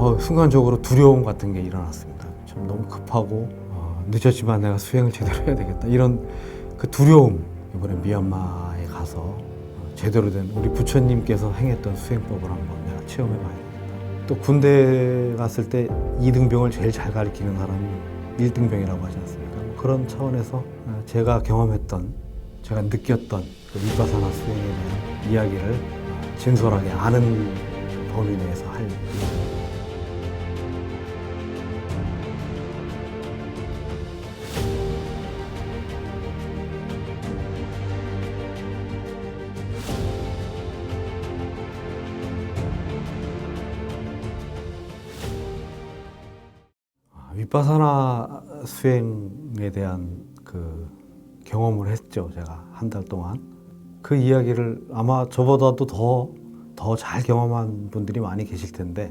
어, 순간적으로 두려움 같은 게 일어났습니다. 좀 너무 급하고 어, 늦었지만 내가 수행을 제대로 해야 되겠다 이런 그 두려움 이번에 미얀마에 가서 어, 제대로 된 우리 부처님께서 행했던 수행법을 한번 내가 체험해 봐야 되겠다. 또 군대 갔을 때 2등병을 제일 잘 가리키는 사람이 1등병이라고 하지 않습니까? 뭐 그런 차원에서 어, 제가 경험했던 제가 느꼈던 그 위파사나 수행에 대한 이야기를 어, 진솔하게 아는 그 범위 내에서 할 위파사나 수행에 대한 그 경험을 했죠. 제가 한 달 동안 그 이야기를 아마 저보다도 더 더 잘 경험한 분들이 많이 계실 텐데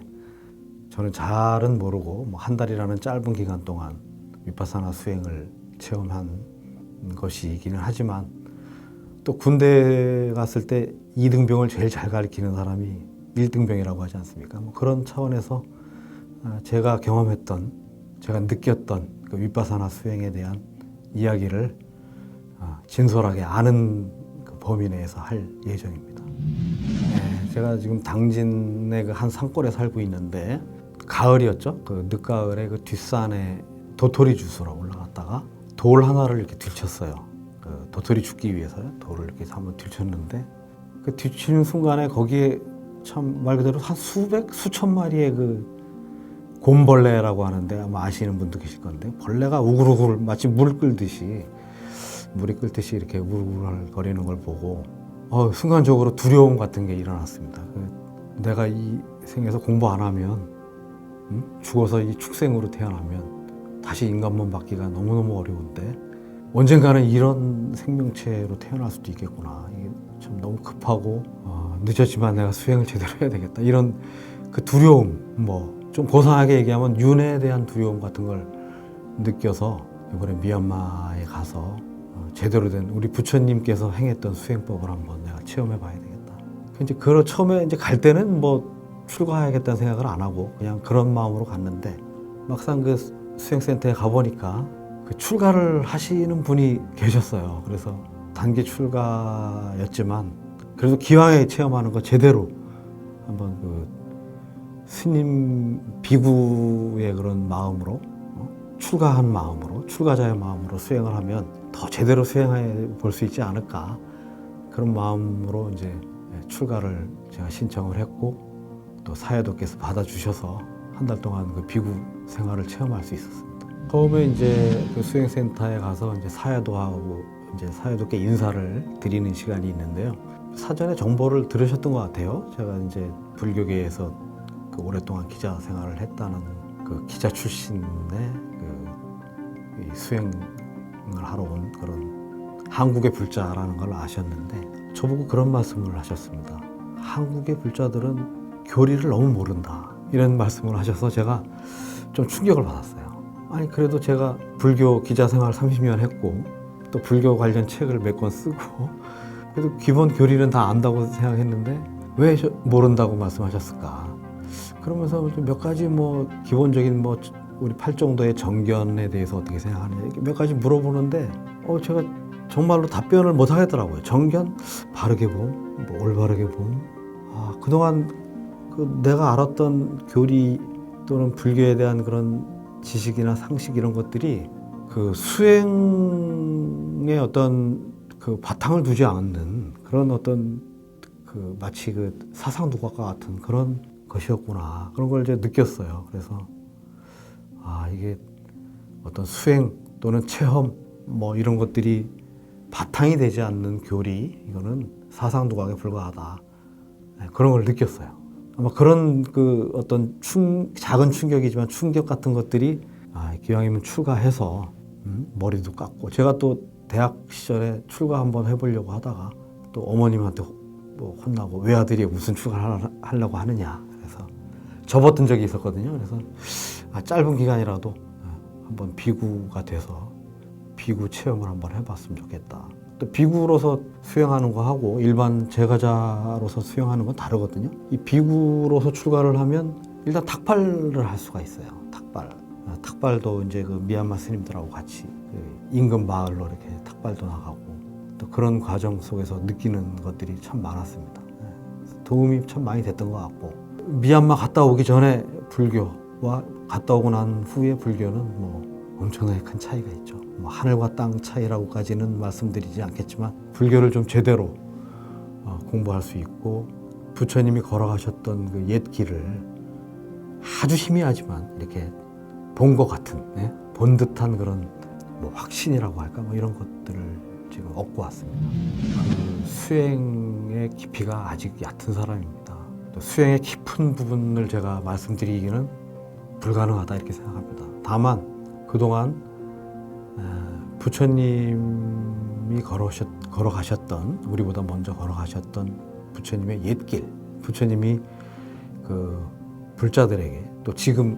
저는 잘은 모르고 뭐 한 달이라는 짧은 기간 동안 위파사나 수행을 체험한 것이기는 하지만 또 군대 갔을 때 2등병을 제일 잘 가리키는 사람이 1등병이라고 하지 않습니까? 뭐 그런 차원에서 아, 제가 경험했던 제가 느꼈던 그 윗바사나 수행에 대한 이야기를 아, 진솔하게 아는 그 범위 내에서 할 예정입니다. 네, 제가 지금 당진의 그 한 산골에 살고 있는데 가을이었죠. 그 늦가을에 그 뒷산에 도토리 주스러 올라갔다가 돌 하나를 이렇게 들쳤어요. 그 도토리 죽기 위해서요. 돌을 이렇게 한번 들쳤는데 그 뒤치는 순간에 거기에 참 말 그대로 한 수백 수천 마리의 그 곰벌레라고 하는데 아마 아시는 분도 계실 건데 벌레가 우글우글 마치 물 끓듯이 물이 끓듯이 이렇게 우글우글 거리는 걸 보고 어, 순간적으로 두려움 같은 게 일어났습니다. 그 내가 이 생에서 공부 안 하면 음? 죽어서 이 축생으로 태어나면 다시 인간 몸 받기가 너무너무 어려운데 언젠가는 이런 생명체로 태어날 수도 있겠구나. 이게 참 너무 급하고 어, 늦었지만 내가 수행을 제대로 해야 되겠다. 이런 그 두려움, 뭐 좀 고상하게 얘기하면 윤회에 대한 두려움 같은 걸 느껴서 이번에 미얀마에 가서 어, 제대로 된 우리 부처님께서 행했던 수행법을 한번 내가 체험해 봐야 되겠다. 이제 그 처음에 이제 갈 때는 뭐 출가해야겠다는 생각을 안 하고 그냥 그런 마음으로 갔는데 막상 그 수행센터에 가보니까 그 출가를 하시는 분이 계셨어요. 그래서 단기 출가였지만 그래도 기왕에 체험하는 거 제대로 한번 그 스님 비구의 그런 마음으로 어? 출가한 마음으로 출가자의 마음으로 수행을 하면 더 제대로 수행해 볼 수 있지 않을까 그런 마음으로 이제 출가를 제가 신청을 했고 또 사회도께서 받아주셔서 한 달 동안 그 비구 생활을 체험할 수 있었습니다. 처음에 이제 그 수행센터에 가서 이제 사회도하고 이제 사회도께 인사를 드리는 시간이 있는데요. 사전에 정보를 들으셨던 것 같아요. 제가 이제 불교계에서 그 오랫동안 기자 생활을 했다는 그 기자 출신의 그이 수행을 하러 온 그런 한국의 불자라는 걸 아셨는데 저보고 그런 말씀을 하셨습니다. 한국의 불자들은 교리를 너무 모른다. 이런 말씀을 하셔서 제가 좀 충격을 받았어요. 아니, 그래도 제가 불교 기자 생활 30년 했고, 또 불교 관련 책을 몇 권 쓰고, 그래도 기본 교리는 다 안다고 생각했는데, 왜 저- 모른다고 말씀하셨을까? 그러면서 좀몇 가지 뭐, 기본적인 뭐, 우리 팔 정도의 정견에 대해서 어떻게 생각하느냐, 이렇게 몇 가지 물어보는데, 어, 제가 정말로 답변을 못 하겠더라고요. 정견? 바르게 봄? 뭐, 올바르게 봄? 아, 그동안 그 내가 알았던 교리 또는 불교에 대한 그런 지식이나 상식 이런 것들이 그 수행의 어떤 그 바탕을 두지 않는 그런 어떤 그 마치 그 사상 도각과 같은 그런 것이었구나 그런 걸 이제 느꼈어요. 그래서 아 이게 어떤 수행 또는 체험 뭐 이런 것들이 바탕이 되지 않는 교리 이거는 사상 도각에 불과하다 네, 그런 걸 느꼈어요. 아마 그런 그 어떤 충, 작은 충격이지만 충격 같은 것들이 아, 기왕이면 출가해서 음, 머리도 깎고 제가 또 대학 시절에 출가 한번 해보려고 하다가 또 어머님한테 호- 뭐 혼나고 외아들이 무슨 출가를 하려고 하느냐 접었던 적이 있었거든요. 그래서 아, 짧은 기간이라도 아, 한번 비구가 돼서 비구 체험을 한번 해봤으면 좋겠다. 또 비구로서 수행하는 거 하고 일반 제가자로서 수행하는 건 다르거든요. 이 비구로서 출가를 하면 일단 탁발을 할 수가 있어요. 탁발. 아, 탁발도 이제 그 미얀마 스님들하고 같이 그 인근 마을로 이렇게 탁발도 나가고 또 그런 과정 속에서 느끼는 것들이 참 많았습니다. 예. 도움이 참 많이 됐던 것 같고 미얀마 갔다 오기 전에 불교와 갔다 오고 난 후에 불교는 뭐 엄청나게 큰 차이가 있죠. 뭐 하늘과 땅 차이라고까지는 말씀드리지 않겠지만 불교를 좀 제대로 어, 공부할 수 있고 부처님이 걸어가셨던 그 옛 길을 아주 희미하지만 이렇게 본 것 같은 예? 본 듯한 그런 뭐 확신이라고 할까 뭐 이런 것들을 지금 얻고 왔습니다. 그 수행의 깊이가 아직 얕은 사람입니다. 또 수행의 깊은 부분을 제가 말씀드리기는 불가능하다 이렇게 생각합니다. 다만 그동안 에, 부처님이 걸어오셨, 걸어가셨 던 우리보다 먼저 걸어가셨던 부처님의 옛길 부처님이 그 불자들에게 또 지금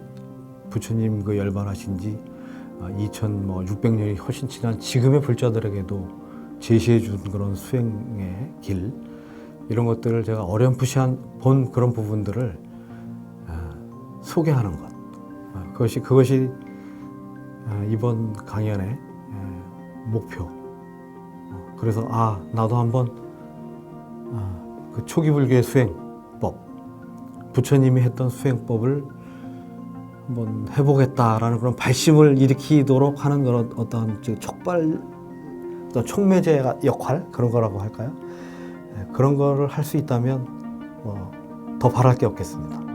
부처님 그 열반하신 지 2,600년이 훨씬 지난 지금의 불자들에게도 제시해 준 그런 수행의 길 이런 것들을 제가 어렴풋이 본 그런 부분들을 아, 소개하는 것 아, 그것이 그것이 아, 이번 강연의 에, 목표. 어, 그래서 아 나도 한번 아, 그 초기 불교의 수행법 부처님이 했던 수행법을 한번 해보겠다라는 그런 발심을 일으키도록 하는 그런 어떤 즉 촉발 또 촉매제 역할 그런 거라고 할까요? 예, 그런 거를 할 수 있다면 뭐더 바랄 게 없겠습니다.